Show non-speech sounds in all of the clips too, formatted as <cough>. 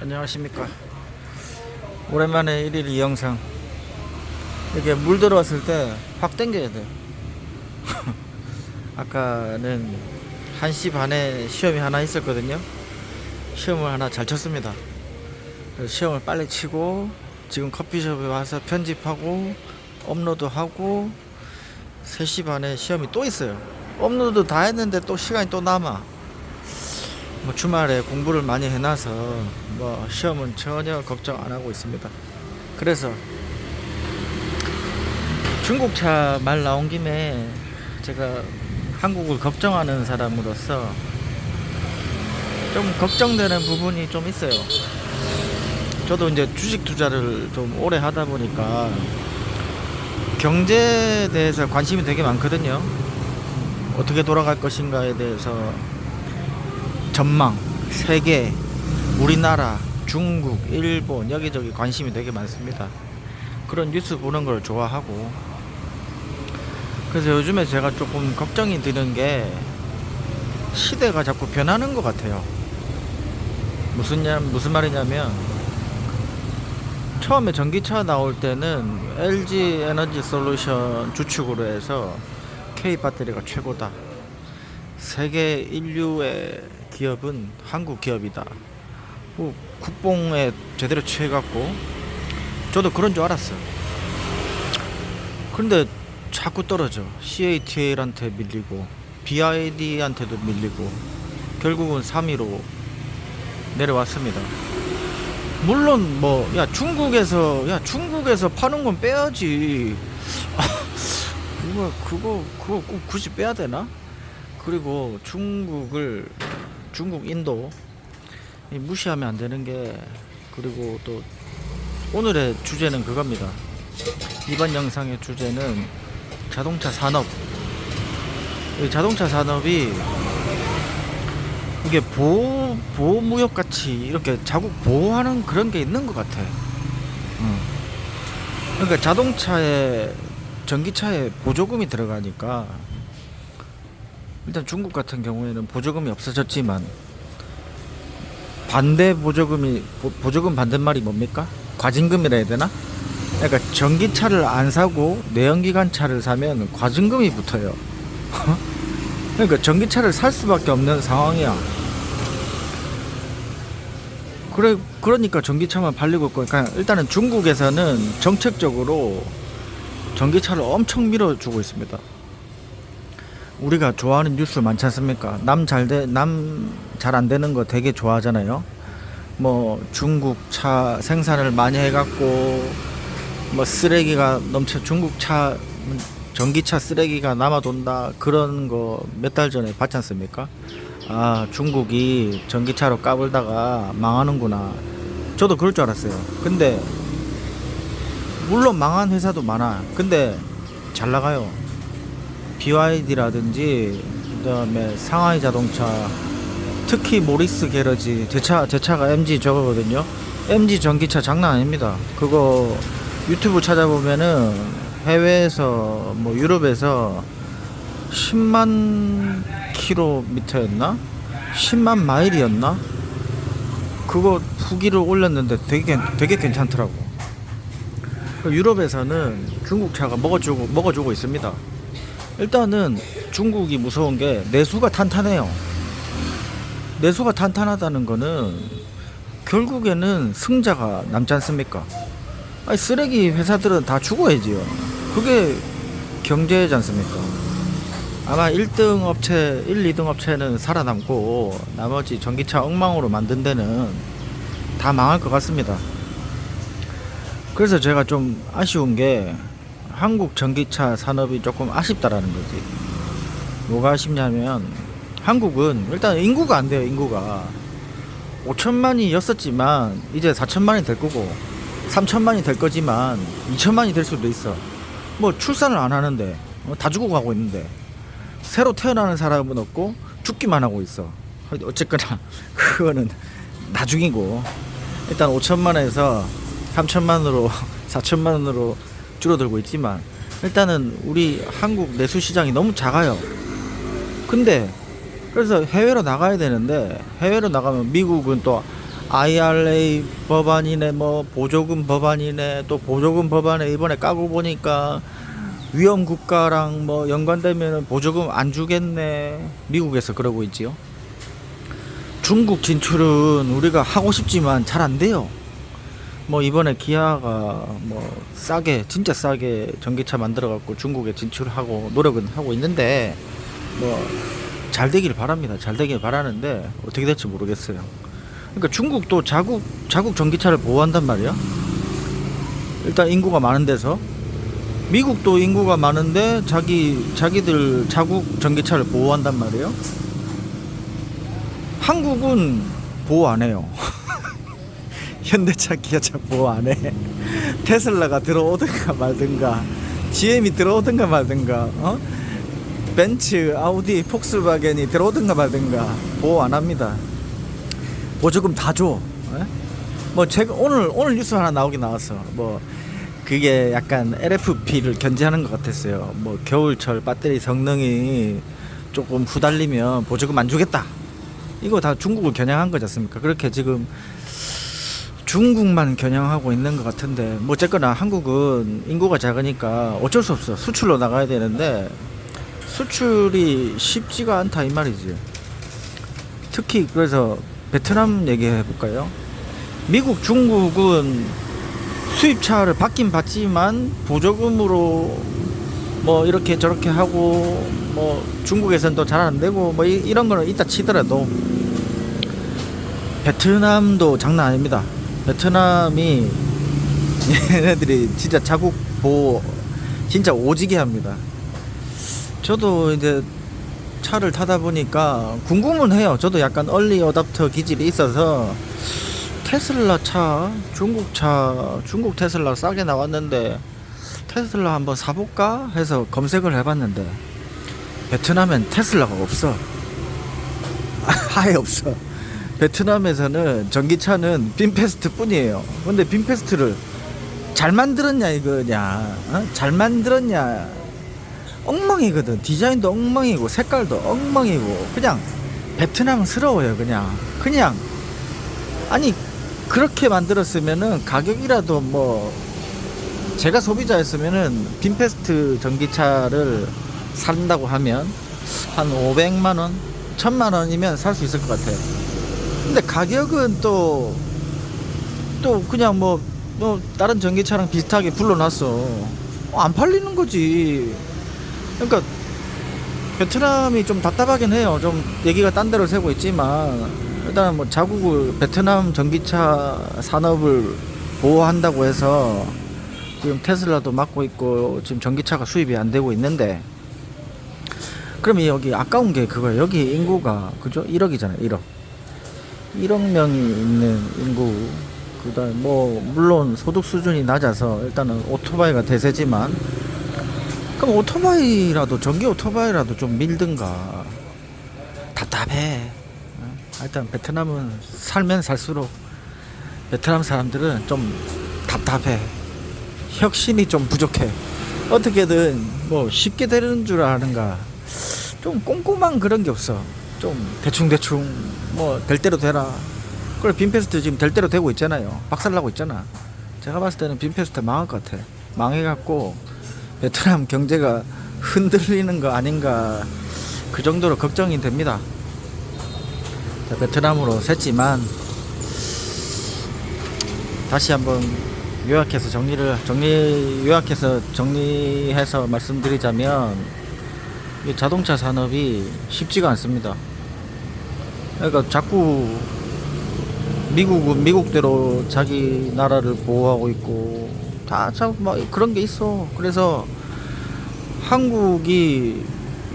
안녕하십니까. 오랜만에 1일 이 영상. 이렇게 물 들어왔을 때 확 당겨야 돼 <laughs> 아까는 1시 반에 시험이 하나 있었거든요. 시험을 하나 잘 쳤습니다. 시험을 빨리 치고 지금 커피숍에 와서 편집하고 업로드하고 3시 반에 시험이 또 있어요. 업로드 다 했는데 또 시간이 또 남아 뭐 주말에 공부를 많이 해놔서 뭐 시험은 전혀 걱정 안 하고 있습니다. 그래서 중국차 말 나온 김에 제가 한국을 걱정하는 사람으로서 좀 걱정되는 부분이 좀 있어요. 저도 이제 주식 투자를 좀 오래 하다 보니까 경제에 대해서 관심이 되게 많거든요. 어떻게 돌아갈 것인가에 대해서 전망, 세계, 우리나라, 중국, 일본 여기저기 관심이 되게 많습니다. 그런 뉴스 보는 걸 좋아하고 그래서 요즘에 제가 조금 걱정이 드는 게 시대가 자꾸 변하는 것 같아요. 무슨 냐, 무슨 말이냐면 처음에 전기차 나올 때는 LG 에너지 솔루션 주축으로 해서 K 배터리가 최고다. 세계 인류의 기업은 한국 기업이다. 뭐 국뽕에 제대로 취해갖고 저도 그런 줄 알았어요. 그런데 자꾸 떨어져. CATL한테 밀리고 BID한테도 밀리고 결국은 3위로 내려왔습니다. 물론 뭐 야 중국에서 야 중국에서 파는 건 빼야지. 아, <laughs> 그거 그거 그거 꼭 굳이 빼야 되나? 그리고 중국을 중국 인도 이 무시하면 안 되는 게 그리고 또 오늘의 주제는 그겁니다. 이번 영상의 주제는 자동차 산업. 이 자동차 산업이 이게 보호 보호 무역 같이 이렇게 자국 보호하는 그런 게 있는 것 같아. 응. 그러니까 자동차에 전기차에 보조금이 들어가니까 일단 중국 같은 경우에는 보조금이 없어졌지만 반대 보조금이 보, 보조금 반대말이 뭡니까? 과징금이라 해야 되나? 그러니까 전기차를 안 사고 내연기관 차를 사면 과징금이 붙어요. <laughs> 그러니까 전기차를 살 수밖에 없는 상황이야. 그래 그러니까 전기차만 팔리고 있고 그러니까 일단은 중국에서는 정책적으로 전기차를 엄청 밀어주고 있습니다. 우리가 좋아하는 뉴스 많지 않습니까? 남 잘 돼, 남 잘 안 되는 거 되게 좋아하잖아요. 뭐 중국 차 생산을 많이 해갖고 뭐 쓰레기가 넘쳐 중국 차 전기차 쓰레기가 남아돈다 그런 거 몇 달 전에 봤지 않습니까? 아 중국이 전기차로 까불다가 망하는구나. 저도 그럴 줄 알았어요. 근데 물론 망한 회사도 많아. 근데 잘 나가요. BYD라든지 그다음에 상하이 자동차 특히 모리스 게러지 제 차 제 차가 MG 저거거든요. MG 전기차 장난 아닙니다. 그거 유튜브 찾아보면은 해외에서 뭐 유럽에서 10만 킬로미터였나? 10만 마일이었나? 그거 후기를 올렸는데 되게 되게 괜찮더라고. 그 유럽에서는 중국 차가 먹어주고 먹어주고 있습니다. 일단은 중국이 무서운 게 내수가 탄탄해요. 내수가 탄탄하다는 거는 결국에는 승자가 남지 않습니까? 아니 쓰레기 회사들은 다 죽어야지요. 그게 경제지 않습니까? 아마 1등 업체, 1, 2등 업체는 살아남고 나머지 전기차 엉망으로 만든 데는 다 망할 것 같습니다. 그래서 제가 좀 아쉬운 게 한국 전기차 산업이 조금 아쉽다라는 거지. 뭐가 아쉽냐면 한국은 일단 인구가 안 돼요, 인구가. 5천만이었었지만 이제 4천만이 될 거고 3천만이 될 거지만 2천만이 될 수도 있어. 뭐 출산을 안 하는데 어, 다 죽어가고 있는데 새로 태어나는 사람은 없고 죽기만 하고 있어. 어쨌거나 <laughs> 그거는 나중이고 일단 5천만에서 3천만으로 4천만으로 줄어들고 있지만 일단은 우리 한국 내수 시장이 너무 작아요. 근데 그래서 해외로 나가야 되는데 해외로 나가면 미국은 또 IRA 법안이네 뭐 보조금 법안이네 또 보조금 법안에 이번에 까고 보니까 위험 국가랑 뭐 연관되면 보조금 안 주겠네. 미국에서 그러고 있지요. 중국 진출은 우리가 하고 싶지만 잘 안 돼요 뭐 이번에 기아가 뭐 싸게 진짜 싸게 전기차 만들어 갖고 중국에 진출하고 노력은 하고 있는데 뭐 잘 되길 바랍니다 잘 되길 바라는데 어떻게 될지 모르겠어요 그러니까 중국도 자국 자국 전기차를 보호한단 말이야. 일단 인구가 많은 데서 미국도 인구가 많은데 자기 자기들 자국 전기차를 보호한단 말이에요. 한국은 보호 안 해요. <laughs> 현대차, 기아차 보호 안 해. <laughs> 테슬라가 들어오든가 말든가, GM이 들어오든가 말든가, 어? 벤츠, 아우디, 폭스바겐이 들어오든가 말든가 보호 안 합니다. 보조금 다 줘. 예? 뭐 제가 오늘 오늘 뉴스 하나 나오긴 나왔어. 뭐 그게 약간 LFP를 견제하는 것 같았어요. 뭐 겨울철 배터리 성능이 조금 후달리면 보조금 안 주겠다. 이거 다 중국을 겨냥한 거지 않습니까? 그렇게 지금 중국만 겨냥하고 있는 것 같은데 뭐 어쨌거나 한국은 인구가 작으니까 어쩔 수 없어 수출로 나가야 되는데 수출이 쉽지가 않다 이 말이지 특히 그래서 베트남 얘기해 볼까요? 미국, 중국은 수입차를 받긴 받지만 보조금으로 뭐 이렇게 저렇게 하고 뭐 중국에서는 또잘 안 되고 뭐 이, 런 거는 이따 치더라도 베트남도 장난 아닙니다. 베트남이 얘네들이 진짜 자국 보호 진짜 오지게 합니다. 저도 이제 차를 타다 보니까 궁금은 해요. 저도 약간 얼리 어답터 기질이 있어서 테슬라 차, 중국 차, 중국 테슬라 싸게 나왔는데 테슬라 한번 사볼까 해서 검색을 해봤는데 베트남엔 테슬라가 없어. <laughs> 아예 없어. 베트남에서는 전기차는 빈페스트 뿐이에요. 근데 빈페스트를 잘 만들었냐 이거냐, 어? 잘 만들었냐 엉망이거든. 디자인도 엉망이고 색깔도 엉망이고 그냥 베트남스러워요. 그냥 그냥 아니 그렇게 만들었으면은 가격이라도 뭐 제가 소비자였으면은 빈페스트 전기차를 산다고 하면 한 500만 원, 1000만 원이면 살 수 있을 것 같아요. 근데 가격은 또 또 그냥 뭐, 뭐 다른 전기차랑 비슷하게 불러놨어. 어, 안 팔리는 거지. 그러니까 베트남이 좀 답답하긴 해요. 좀 얘기가 딴 데로 새고 있지만 일단은 뭐 자국을 베트남 전기차 산업을 보호한다고 해서 지금 테슬라도 막고 있고 지금 전기차가 수입이 안 되고 있는데 그러면 여기 아까운 게 그거예요. 여기 인구가 그죠? 1억이잖아요. 1억. 1억 명이 있는 인구. 그다음 뭐 물론 소득 수준이 낮아서 일단은 오토바이가 대세지만 그럼 오토바이라도 전기 오토바이라도 좀 밀든가. 답답해. 어? 일단 베트남은 살면 살수록 베트남 사람들은 좀 답답해. 혁신이 좀 부족해. 어떻게든 뭐 쉽게 되는 줄 아는가. 좀 꼼꼼한 그런 게 없어 좀 대충대충 뭐 될 대로 되라. 그래 빈페스트 지금 될 대로 되고 있잖아요. 박살나고 있잖아. 제가 봤을 때는 빈페스트 망할 것 같아. 망해갖고 베트남 경제가 흔들리는 거 아닌가 그 정도로 걱정이 됩니다. 자, 베트남으로 샜지만 다시 한번 요약해서 정리를 정리 요약해서 정리해서 말씀드리자면 이 자동차 산업이 쉽지가 않습니다. 그러니까 자꾸 미국은 미국대로 자기 나라를 보호하고 있고 다참막 그런 게 있어. 그래서 한국이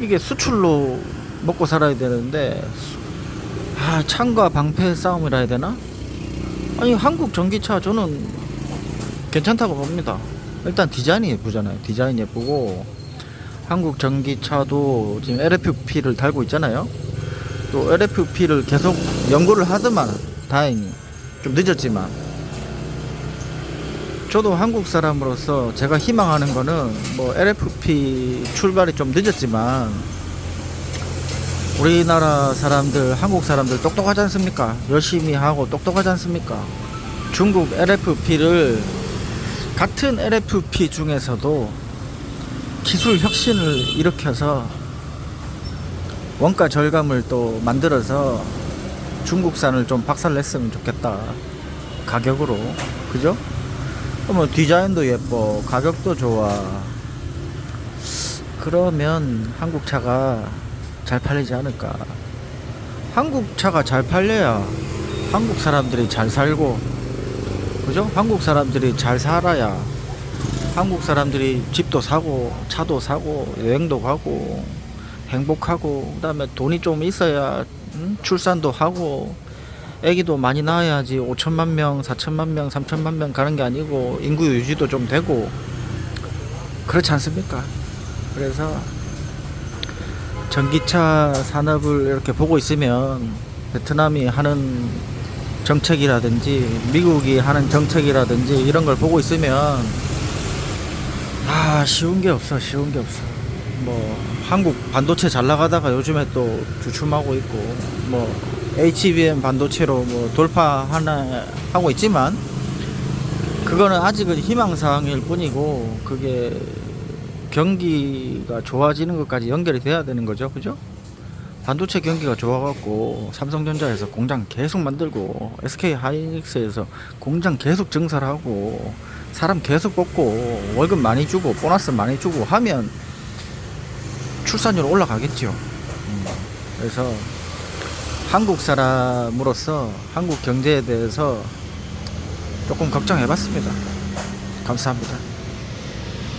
이게 수출로 먹고 살아야 되는데 아 창과 방패 싸움이라 해야 되나? 아니 한국 전기차 저는 괜찮다고 봅니다. 일단 디자인이 예쁘잖아요. 디자인 예쁘고 한국 전기차도 지금 LFP를 달고 있잖아요. 또 LFP를 계속 연구를 하더만 다행히 좀 늦었지만 저도 한국 사람으로서 제가 희망하는 거는 뭐 LFP 출발이 좀 늦었지만 우리나라 사람들, 한국 사람들 똑똑하지 않습니까? 열심히 하고 똑똑하지 않습니까? 중국 LFP를 같은 LFP 중에서도 기술 혁신을 일으켜서 원가 절감을 또 만들어서 중국산을 좀 박살냈으면 좋겠다. 가격으로. 그죠? 그러면 디자인도 예뻐. 가격도 좋아. 그러면 한국 차가 잘 팔리지 않을까. 한국 차가 잘 팔려야 한국 사람들이 잘 살고, 그죠? 한국 사람들이 잘 살아야 한국 사람들이 집도 사고, 차도 사고, 여행도 가고, 행복하고, 그 다음에 돈이 좀 있어야 음? 출산도 하고, 애기도 많이 낳아야지 5천만 명, 4천만 명, 3천만 명 가는 게 아니고, 인구 유지도 좀 되고, 그렇지 않습니까? 그래서 전기차 산업을 이렇게 보고 있으면 베트남이 하는 정책이라든지 미국이 하는 정책이라든지 이런 걸 보고 있으면 아 쉬운 게 없어 쉬운 게 없어. 뭐 한국 반도체 잘 나가다가 요즘에 또 주춤하고 있고 뭐 HBM 반도체로 뭐 돌파 하나 하고 있지만 그거는 아직은 희망사항일 뿐이고 그게 경기가 좋아지는 것까지 연결이 돼야 되는 거죠. 그죠? 반도체 경기가 좋아갖고 삼성전자에서 공장 계속 만들고 SK 하이닉스에서 공장 계속 증설하고 사람 계속 뽑고 월급 많이 주고 보너스 많이 주고 하면 출산율 올라가겠죠. 음, 그래서 한국 사람으로서 한국 경제에 대해서 조금 걱정해 봤습니다. 감사합니다.